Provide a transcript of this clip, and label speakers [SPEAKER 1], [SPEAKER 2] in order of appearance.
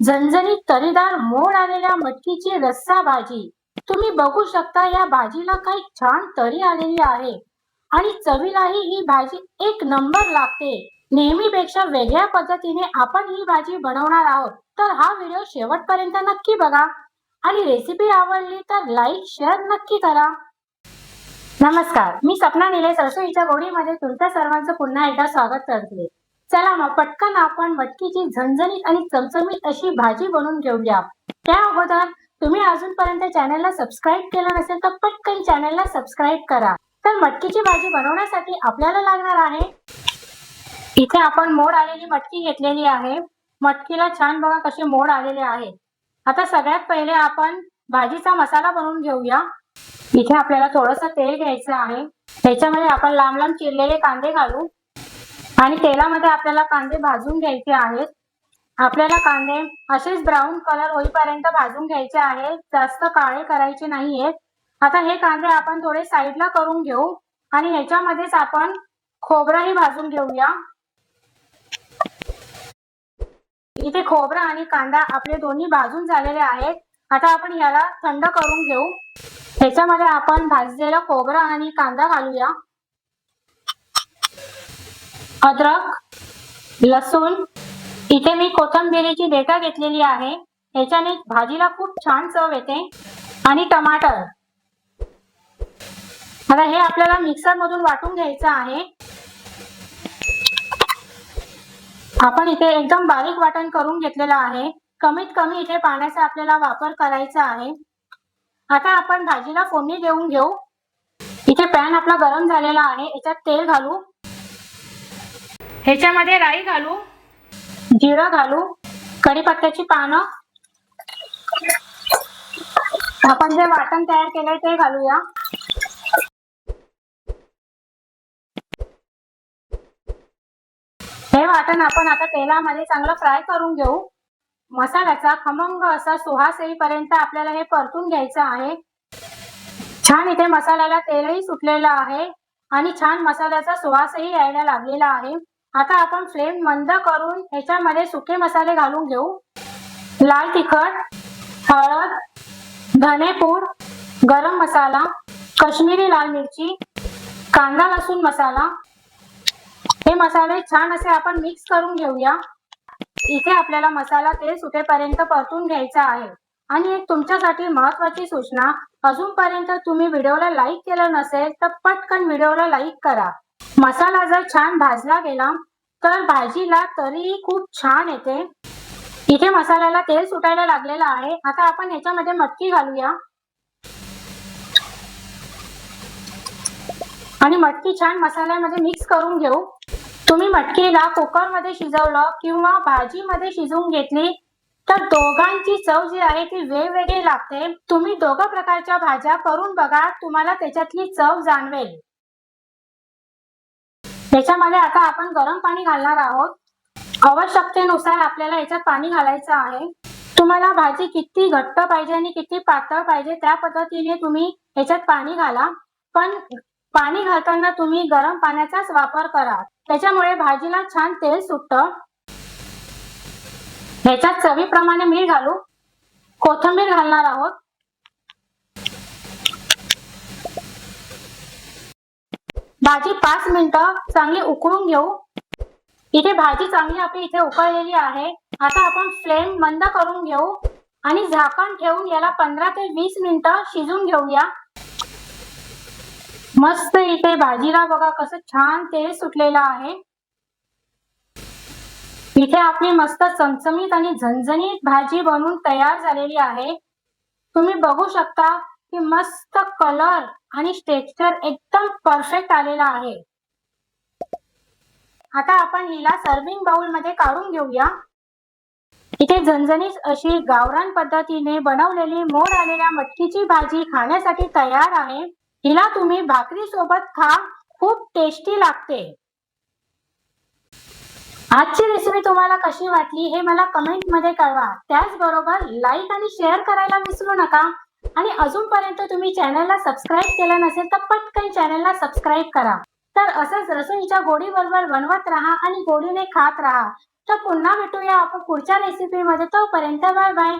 [SPEAKER 1] झणझणीत तरीदार मोड आलेल्या मटकीची रस्सा भाजी तुम्ही बघू शकता या भाजीला काही छान तरी आलेली आहे. आणि चवीलाही ही भाजी एक नंबर लागते. नेहमीपेक्षा वेगळ्या पद्धतीने आपण ही भाजी बनवणार आहोत. तर हा व्हिडिओ शेवटपर्यंत नक्की बघा. आणि रेसिपी आवडली तर लाईक शेअर नक्की करा. नमस्कार. मी सपना निलेश रसोईच्या गोडीमध्ये तुमच्या सर्वांचं पुन्हा एकदा स्वागत करते. चला मग पटकन आपण मटकीची झणझणीत आणि चमचमीत अशी भाजी बनवून घेऊया. त्या अगोदर तुम्ही अजूनपर्यंत चॅनलला सबस्क्राईब केलं नसेल तर पटकन चॅनलला सबस्क्राईब करा. तर मटकीची भाजी बनवण्यासाठी आपल्याला लागणार आहे. इथे आपण मोड आलेली मटकी घेतलेली आहे. मटकीला छान बघा कसे मोड आलेले आहे. आता सगळ्यात पहिले आपण भाजीचा मसाला बनवून घेऊया. इथे आपल्याला थोडस तेल घ्यायचं आहे. त्याच्यामध्ये आपण लांब लांब चिरलेले कांदे घालू. आणि तेलामध्ये आपल्याला कांदे भाजून घ्यायचे आहेत. आपल्याला कांदे असेच ब्राऊन कलर होईपर्यंत भाजून घ्यायचे आहेत. जास्त काळे करायचे नाहीयेत आता हे कांदे आपण थोडे साईडला करून घेऊ आणि ह्याच्यामध्येच आपण खोबरंही भाजून घेऊया. इथे खोबरं आणि कांदा आपले दोन्ही भाजून झालेले आहेत. आता आपण याला थंड करून घेऊ. ह्याच्यामध्ये आपण भाजलेलं खोबरं आणि कांदा घालूया. अद्रक लसूण इथे मी कोथंबिरीची देठा घेतलेली आहे. ह्याच्याने भाजीला खूप छान चव येते. आणि टमाटर. आता हे आपल्याला मिक्सर मधून वाटून घ्यायचं आहे. आपण इथे एकदम बारीक वाटण करून घेतलेलं आहे. कमीत कमी इथे पाण्याचा आपल्याला वापर करायचा आहे. आता आपण भाजीला फोडणी देऊन घेऊ. इथे पॅन आपला गरम झालेला आहे. याच्यात तेल घालू. ह्याच्यामध्ये राई घालू. जिरं घालू. कढीपत्त्याची पानं. आपण जे वाटण तयार केलंय ते घालूया. हे वाटण आपण आता तेलामध्ये चांगलं फ्राय करून घेऊ. मसाल्याचा खमंग असा सुहास येईपर्यंत आपल्याला हे परतून घ्यायचं आहे. छान इथे मसाल्याला तेलही सुटलेलं आहे आणि छान मसाल्याचा सुवासही यायला लागलेला आहे. आता आपण फ्लेम मंद करून ह्याच्यामध्ये सुके मसाले घालून घेऊ. लाल तिखट हळद धनेपूड गरम मसाला कश्मीरी लाल मिरची कांदा लसूण मसाला. हे मसाले छान असे आपण मिक्स करून घेऊया. इथे आपल्याला मसाला तेल सुटेपर्यंत परतून घ्यायचा आहे. आणि एक तुमच्यासाठी महत्वाची सूचना अजूनपर्यंत तुम्ही व्हिडिओला लाईक केलं नसेल तर पटकन व्हिडिओला लाईक करा. मसाला जर छान भाजला गेला तर भाजीला तरीही खूप छान येते. इथे मसाल्याला तेल सुटायला लागलेलं आहे. आता आपण याच्यामध्ये मटकी घालूया. आणि मटकी छान मसाल्यामध्ये मिक्स करून घेऊ. तुम्ही मटकीला कुकरमध्ये शिजवलं किंवा भाजीमध्ये शिजवून घेतली तर दोघांची चव जी आहे ती वेगवेगळी लागते. तुम्ही दोघं प्रकारच्या भाज्या करून बघा तुम्हाला त्याच्यातली चव जाणवेल. याच्यामध्ये आता आपण गरम पाणी घालणार आहोत. आवश्यकतेनुसार आपल्याला याच्यात पाणी घालायचं आहे. तुम्हाला भाजी किती घट्ट पाहिजे आणि किती पातळ पाहिजे त्या पद्धतीने तुम्ही ह्याच्यात पाणी घाला. पण पाणी घालताना तुम्ही गरम पाण्याचाच वापर करा. त्याच्यामुळे भाजीला छान तेल सुटतं. ह्याच्यात चवीप्रमाणे मीठ घालू. कोथिंबीर घालणार आहोत. भाजी पाच मिनिटं चांगली उकळून घेऊ. इथे भाजी चांगली आपली इथे उकळलेली आहे. आता आपण फ्लेम मंद करून घेऊ आणि झाकण ठेवून याला पंधरा ते वीस मिनिटं शिजून घेऊया. मस्त इथे भाजीला बघा कसं छान तेल सुटलेलं आहे. इथे आपली मस्त चमचमीत आणि झणझणीत भाजी बनवून तयार झालेली आहे. तुम्ही बघू शकता की मस्त कलर आणि टेक्स्चर एकदम परफेक्ट आलेला आहे. आता आपण हिला सर्विंग बाउलमध्ये काढून घेऊया. इथे झणझणीत अशी गावरान पद्धतीने बनवलेली मोड आलेल्या मटकीची भाजी खाण्यासाठी तयार आहे. हिला तुम्ही भाकरी सोबत खा खूप टेस्टी लागते. आजची रेसिपी तुम्हाला कशी वाटली हे मला कमेंटमध्ये कळवा. त्याचबरोबर लाईक आणि शेअर करायला विसरू नका. आणि अजूनपर्यंत तुम्ही चॅनलला सबस्क्राईब केलं नसेल तर पटकन चॅनलला सबस्क्राईब करा. तर असंच रसोईच्या गोडी बरोबर बनवत राहा आणि गोडीने खात राहा. तर पुन्हा भेटूया आपण पुढच्या रेसिपीमध्ये तोपर्यंत बाय बाय.